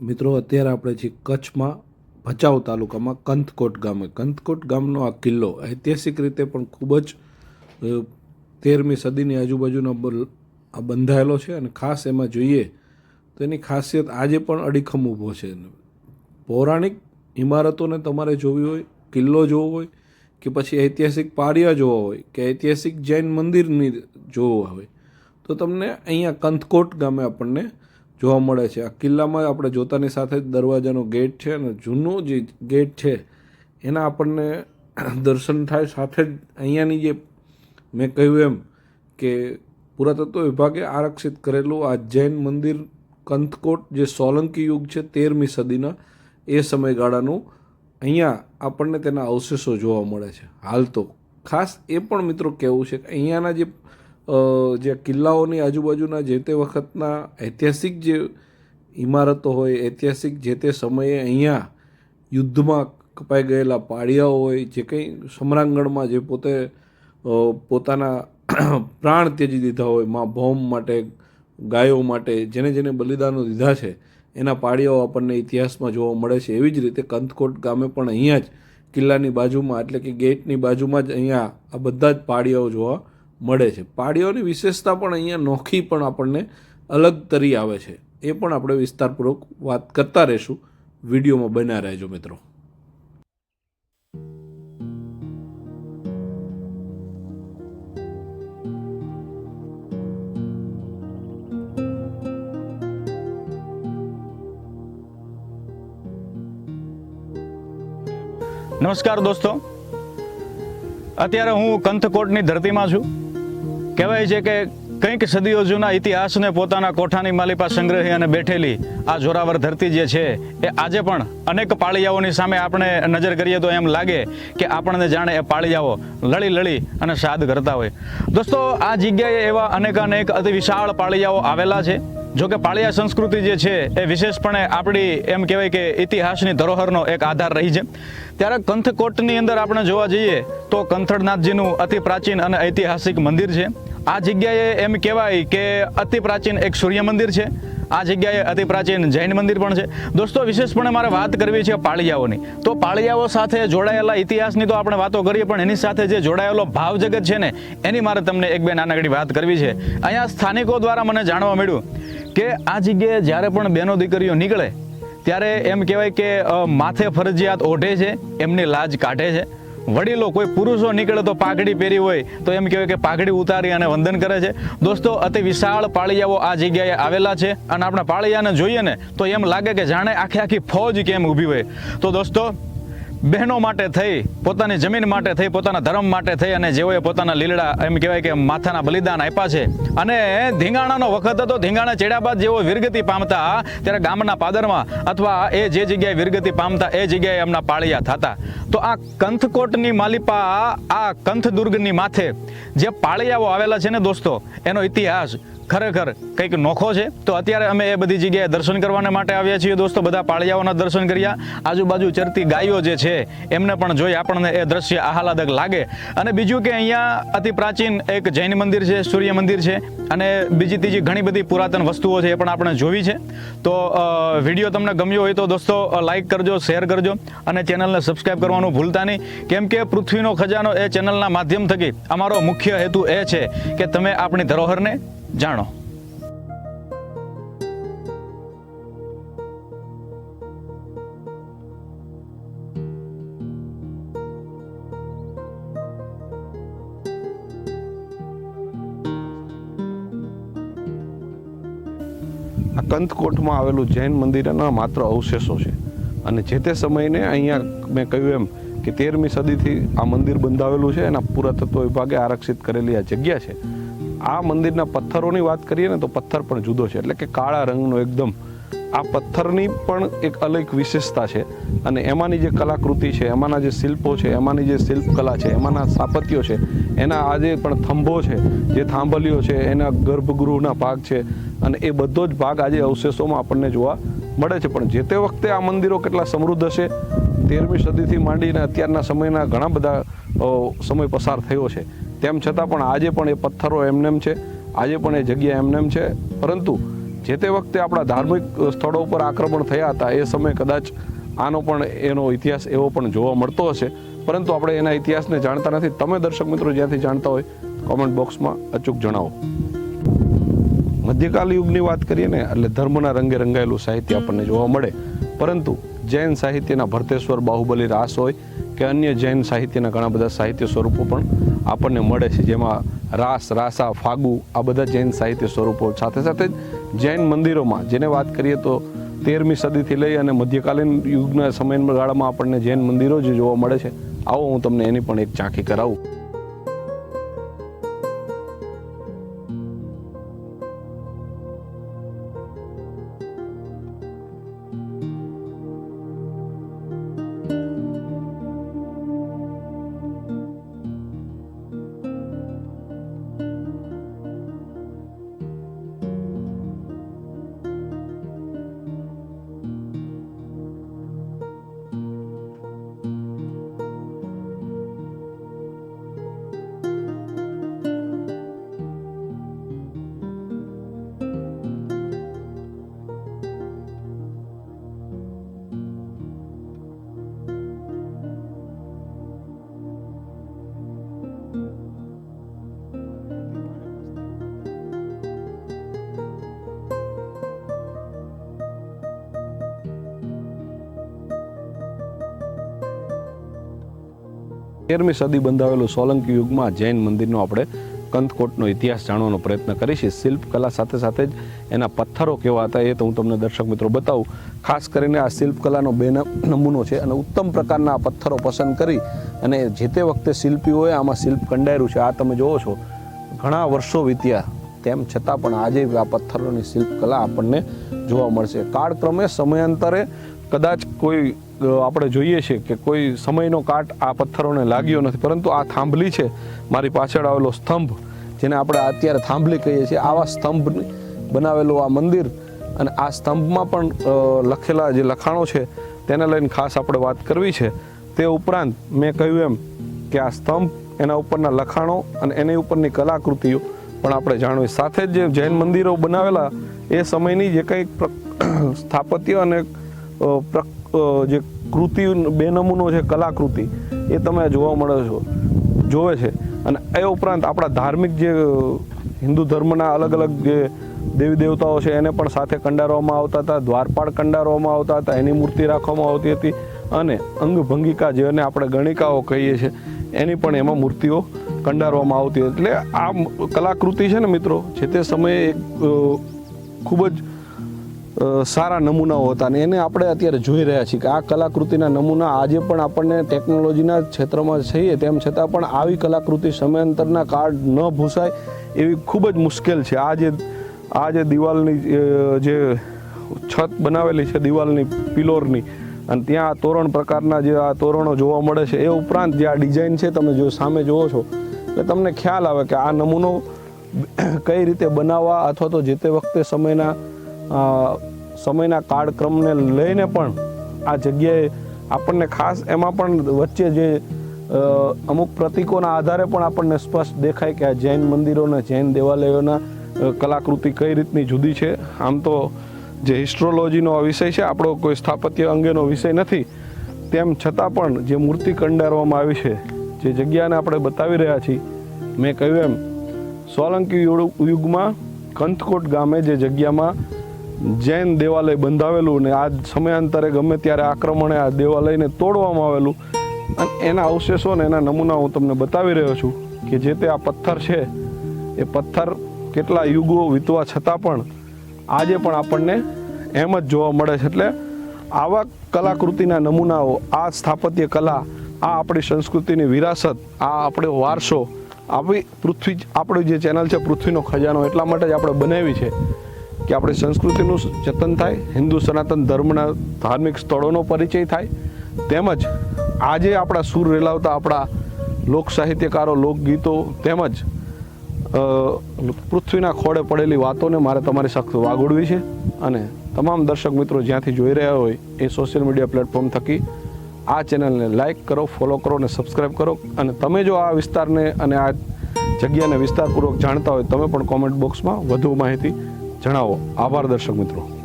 મિત્રો, અત્યારે આપણે છીએ કચ્છમાં ભચાઉ તાલુકામાં કંથકોટ ગામે કંથકોટ ગામનો આ કિલ્લો ઐતિહાસિક રીતે પણ ખૂબ જ તેરમી સદીની આજુબાજુનો આ બંધાયેલો છે અને ખાસ એમાં જોઈએ તો એની ખાસિયત આજે પણ અડીખમ ઊભો છે. પૌરાણિક ઇમારતોને તમારે જોવી હોય, કિલ્લો જોવો હોય, કે પછી ઐતિહાસિક પાળિયા જોવા હોય, કે ઐતિહાસિક જૈન મંદિરની જોવા હોય, તો તમને અહીંયા કંથકોટ ગામે આપણને જોવા મળે છે. આ કિલ્લામાં આપણે જોતાની સાથે જ દરવાજાનો ગેટ છે અને જૂનો જે ગેટ છે, એના આપણને દર્શન થાય સાથે જ અહીંયાની જે મેં કહ્યું એમ કે પુરાતત્વ વિભાગે આરક્ષિત કરેલું આ જૈન મંદિર કંથકોટ જે સોલંકી યુગ છે, તેરમી સદીના, એ સમયગાળાનું અહીંયા આપણને તેના અવશેષો જોવા મળે છે. હાલ તો ખાસ એ પણ મિત્રો કહેવું છે કે અહીંયાના જે જે કિલ્લાઓની આજુબાજુના જે તે વખતના ઐતિહાસિક જે ઇમારતો હોય, ઐતિહાસિક જે તે સમયે અહીંયા યુદ્ધમાં કપાઈ ગયેલા પાળિયાઓ હોય, જે કંઈ સમરાંગણમાં જે પોતે પોતાના પ્રાણ ત્યજી દીધા હોય, મા ભૌમ માટે, ગાયો માટે, જેને જેને બલિદાનો દીધા છે, એના પાળિયાઓ આપણને ઇતિહાસમાં જોવા મળે છે. એવી જ રીતે કંથકોટ ગામે પણ અહીંયા જ કિલ્લાની બાજુમાં, એટલે કે ગેટની બાજુમાં જ અહીંયા આ બધા જ પાળિયાઓ જોવા મળે છે. પાડીઓની વિશેષતા પણ અહીંયા નોખી પણ આપણને અલગ તરી આવે છે. એ પણ આપણે વિસ્તારપૂર્વક વાત કરતા રહીશું. વિડીયોમાં બન્યા રહેજો મિત્રો. નમસ્કાર દોસ્તો. અત્યારે હું કંથકોટની ધરતીમાં છું. કહેવાય છે કે કંઈક સદીઓ જૂના ઇતિહાસને પોતાના કોઠાની માલિપા સંગ્રહી અને બેઠેલી આ જોરાવર ધરતી જે છે, એ આજે પણ અનેક પાળિયાઓની સામે આપણે નજર કરીએ તો એમ લાગે કે આપણને જાણે એ પાળિયાઓ લળી લળી અને સાદ કરતા હોય. દોસ્તો, આ જગ્યાએ એવા અનેક અનેક અતિ વિશાળ પાળિયાઓ આવેલા છે. જો કે પાળિયા સંસ્કૃતિ જે છે, એ વિશેષપણે આપણી એમ કહેવાય કે ઇતિહાસની ધરોહરનો એક આધાર રહી છે. ત્યારે કંથકોટની અંદર આપણે જોવા જઈએ તો કંથળનાથજીનું અતિ પ્રાચીન અને ઐતિહાસિક મંદિર છે. આ જગ્યાએ એમ કહેવાય કે અતિ પ્રાચીન એક સૂર્ય મંદિર છે. આ જગ્યાએ અતિ પ્રાચીન જૈન મંદિર પણ છે. દોસ્તો, વિશેષપણે મારે વાત કરવી છે પાળિયાઓની. તો પાળિયાઓ સાથે જોડાયેલા ઇતિહાસની તો આપણે વાતો કરીએ, પણ એની સાથે જે જોડાયેલો ભાવ જગત છે ને, એની મારે તમને એક બે નાનકડી વાત કરવી છે. અહીંયા સ્થાનિકો દ્વારા મને જાણવા મળ્યું કે આ જગ્યાએ જ્યારે પણ બેનો દીકરીઓ નીકળે, ત્યારે એમ કહેવાય કે માથે ફરજિયાત ઓઢે છે, એમની લાજ કાઢે છે. વડીલો કોઈ પુરુષો નીકળે તો પાઘડી પહેરી હોય તો એમ કહેવાય કે પાઘડી ઉતારી અને વંદન કરે છે. દોસ્તો, અતિ વિશાળ પાળિયાઓ આ જગ્યાએ આવેલા છે અને આપણા પાળિયાને જોઈએ ને તો એમ લાગે કે જાણે આખી આખી ફોજ કેમ ઊભી હોય. તો દોસ્તો બહેનો માટે થઈ, પોતાની જમીન માટે થઈ, પોતાના ધર્મ માટે થઈ અને જેઓએ પોતાના લીલડા, એમ કહેવાય કે માથાના બલિદાન આપ્યા છે. અને ધીંગાણાનો વખત હતો, ધીંગાણા ચડ્યા બાદ જેઓ વીરગતિ પામતા, ત્યારે ગામના પાદરમાં અથવા એ જે જગ્યાએ વીરગતિ પામતા, એ જગ્યાએ એમના પાળિયા થતા. તો આ કંથકોટની માલિપા, આ કંથ દુર્ગની માથે જે પાળિયાઓ આવેલા છે ને દોસ્તો, એનો ઇતિહાસ ખરેખર કંઈક નોખો છે? તો અત્યારે અમે એ બધી જગ્યાએ દર્શન કરવાને માટે આવ્યા છીએ દોસ્તો, બધા પાળિયાઓના દર્શન કર્યા. આજુબાજુ ચરતી ગાયો જે છે, એમને પણ જોઈ આપણને એ દ્રશ્ય આહલાદક લાગે. અને બીજું કે અહીંયા અતિ પ્રાચીન એક જૈન મંદિર છે, સૂર્ય મંદિર છે, અને બીજી ત્રીજી ઘણી બધી પુરાતન વસ્તુઓ છે એ પણ આપણે જોવી છે. તો વીડિયો તમને ગમ્યો હોય તો દોસ્તો લાઈક કરજો શેર કરજો, અને ચેનલને સબસ્ક્રાઈબ કરવાનું ભૂલતા નહીં. કેમ કે પૃથ્વીનો ખજાનો એ ચેનલના માધ્યમ થકી અમારો મુખ્ય હેતુ એ છે કે તમે આપણી ધરોહરને જાણો. આ કંતકોટમાં આવેલું જૈન મંદિરના માત્ર અવશેષો છે. અને જે તે સમયને અહીંયા મેં કહ્યું એમ કે તેરમી સદીથી આ મંદિર બંધાવેલું છે એના પુરાતત્વ વિભાગે આરક્ષિત કરેલી આ જગ્યા છે. આ મંદિરના પથ્થરોની વાત કરીએ ને તો પથ્થર પણ જુદો છે. એટલે કે કાળા રંગનો એકદમ. આ પથ્થરની પણ એક અલગ વિશેષતા છે અને એમાંની જે કલાકૃતિ છે, એમાંના જે શિલ્પો છે, એમાંની જે શિલ્પકલા છે, એમાંના સ્થાપત્યો છે, એના આજે પણ થંભો છે, જે થાંભલીઓ છે, એના ગર્ભગૃહના ભાગ છે અને એ બધો જ ભાગ આજે અવશેષોમાં આપણને જોવા મળે છે. પણ જે તે વખતે આ મંદિરો કેટલા સમૃદ્ધ હશે તેરમી સદીથી માંડીને અત્યારના સમયના ઘણા બધા સમય પસાર થયો છે. તેમ છતાં પણ આજે પણ એ પથ્થરો એમનેમ છે, આજે પણ એ જગ્યા એમનેમ છે. પરંતુ જે તે વખતે આપણા ધાર્મિક સ્થળો ઉપર આક્રમણ થયા હતા, એ સમયે કદાચ આનો પણ એનો ઇતિહાસ એવો પણ જોવા મળતો હશે. પરંતુ આપણે એના ઇતિહાસને જાણતા નથી. તમે દર્શક મિત્રો જ્યાંથી જાણતા હોય કોમેન્ટ બોક્સમાં અચૂક જણાવો. મધ્યકાલ યુગની વાત કરીએ ને, એટલે ધર્મના રંગે રંગાયેલું સાહિત્ય આપણને જોવા મળે. પરંતુ જૈન સાહિત્યના ભરતેશ્વર બાહુબલી રાસ હોય કે અન્ય જૈન સાહિત્યના ઘણા બધા સાહિત્ય સ્વરૂપો પણ આપણને મળે છે, જેમાં રાસ, રાસા, ફાગુ આ બધા જૈન સાહિત્ય સ્વરૂપો સાથે સાથે જૈન મંદિરોમાં, જેને વાત કરીએ તો તેરમી સદીથી લઈ અને મધ્યકાલીન યુગના સમયગાળામાં આપણને જૈન મંદિરો જે જોવા મળે છે. આવો હું તમને એની પણ એક ઝાંખી કરાવું. તેરમી સદી બંધાવેલું સોલંકી યુગમાં જૈન મંદિરનો આપણે કંથકોટનો ઇતિહાસ જાણવાનો પ્રયત્ન કરીશું શિલ્પકલા સાથે સાથે જ એના પથ્થરો કેવા હતા એ તો હું તમને દર્શક મિત્રો બતાવું. ખાસ કરીને આ શિલ્પકલાનો બે નમૂનો છે અને ઉત્તમ પ્રકારના આ પથ્થરો પસંદ કરી અને જે તે વખતે શિલ્પીઓએ આમાં શિલ્પ કંડાર્યું છે, આ તમે જોવો છો. ઘણા વર્ષો વીત્યા, તેમ છતાં પણ આજે આ પથ્થરોની શિલ્પકલા આપણને જોવા મળશે. કાળક્રમે સમયાંતરે કદાચ કોઈ આપણે જોઈએ છીએ કે કોઈ સમયનો કાટ આ પથ્થરોને લાગ્યો નથી. પરંતુ આ થાંભલી છે, મારી પાછળ આવેલો સ્તંભ, જેને આપણે અત્યારે થાંભલી કહીએ છીએ. આવા સ્તંભ બનાવેલું આ મંદિર અને આ સ્તંભમાં પણ લખેલા જે લખાણો છે, તેને લઈને ખાસ આપણે વાત કરવી છે. તે ઉપરાંત મેં કહ્યું એમ કે આ સ્તંભ એના ઉપરના લખાણો અને એની ઉપરની કલાકૃતિઓ પણ આપણે જાણવી. સાથે જ જે જૈન મંદિરો બનાવેલા, એ સમયની જે કંઈક સ્થાપત્ય અને જે કૃતિ બે નમૂનો છે, કલાકૃતિ, એ તમે જોવા મળે છો, જોવે છે. અને એ ઉપરાંત આપણા ધાર્મિક જે હિન્દુ ધર્મના અલગ અલગ જે દેવી દેવતાઓ છે, એને પણ સાથે કંડારવામાં આવતા હતા, દ્વારપાળ કંડારવામાં આવતા હતા, એની મૂર્તિ રાખવામાં આવતી હતી અને અંગભંગિકા જેને આપણે ગણિકાઓ કહીએ છીએ, એની પણ એમાં મૂર્તિઓ કંડારવામાં આવતી એટલે આ કલાકૃતિ છે ને મિત્રો, જે તે સમયે એક ખૂબ જ સારા નમૂનાઓ હતા અને એને આપણે અત્યારે જોઈ રહ્યા છીએ કે આ કલાકૃતિના નમૂના આજે પણ આપણને ટેકનોલોજીના ક્ષેત્રમાં છીએ, તેમ છતાં પણ આવી કલાકૃતિ સમયાંતરના કાર્ડ ન ભૂસાય એવી ખૂબ જ મુશ્કેલ છે. આ જે આ જે દિવાલની જે છત બનાવેલી છે દિવાલની પિલોરની, અને ત્યાં તોરણ પ્રકારના જે આ તોરણો જોવા મળે છે, એ ઉપરાંત જે આ ડિઝાઇન છે, તમે જો સામે જુઓ છો, એટલે તમને ખ્યાલ આવે કે આ નમૂનો કઈ રીતે બનાવવા અથવા તો જે તે વખતે સમયના સમયના કાળક્રમને લઈને પણ આ જગ્યાએ આપણને ખાસ એમાં પણ વચ્ચે જે અમુક પ્રતીકોના આધારે પણ આપણને સ્પષ્ટ દેખાય કે આ જૈન મંદિરોના, જૈન દેવાલયોના કલાકૃતિ કઈ રીતની જુદી છે. આમ તો જે હિસ્ટ્રોલોજીનો વિષય છે, આપણો કોઈ સ્થાપત્ય અંગેનો વિષય નથી. તેમ છતાં પણ જે મૂર્તિ કંડારવામાં આવી છે, જે જગ્યાને આપણે બતાવી રહ્યા છીએ, મેં કહ્યું એમ, સોલંકી યુગ- યુગમાં કંથકોટ ગામે જે જગ્યામાં જૈન દેવાલય બંધાવેલું ને આ સમયાંતરે ગમે ત્યારે આક્રમણે આ દેવાલયને તોડવામાં આવેલું. અને એના અવશેષો ને એના નમૂના હું તમને બતાવી રહ્યો છું કે જે તે આ પથ્થર છે, એ પથ્થર કેટલા યુગો વીતવા છતાં પણ આજે પણ આપણને એમ જ જોવા મળે છે. એટલે આવા કલાકૃતિના નમૂનાઓ, આ સ્થાપત્ય કલા, આ આપણી સંસ્કૃતિની વિરાસત, આ આપણો વારસો આવી પૃથ્વી આપણું જે ચેનલ છે, પૃથ્વીનો ખજાનો એટલા માટે જ આપણે બનાવી છે. કે આપણી સંસ્કૃતિનું જતન થાય, હિન્દુ સનાતન ધર્મના ધાર્મિક સ્થળોનો પરિચય થાય, તેમજ આજે આપણા સૂર રેલાવતા આપણા લોક સાહિત્યકારો, લોકગીતો તેમજ પૃથ્વીના ખોળે પડેલી વાતોને મારે તમારી સખ્ત વાગોડવી છે અને તમામ દર્શક મિત્રો જ્યાંથી જોઈ રહ્યા હોય એ સોશિયલ મીડિયા પ્લેટફોર્મ થકી આ ચેનલને લાઈક કરો, ફોલો કરો અને સબસ્ક્રાઈબ કરો. અને તમે જો આ વિસ્તારને અને આ જગ્યાને વિસ્તારપૂર્વક જાણતા હોય, તમે પણ કોમેન્ટ બોક્સમાં વધુ માહિતી જણાવો. આભાર દર્શક મિત્રો.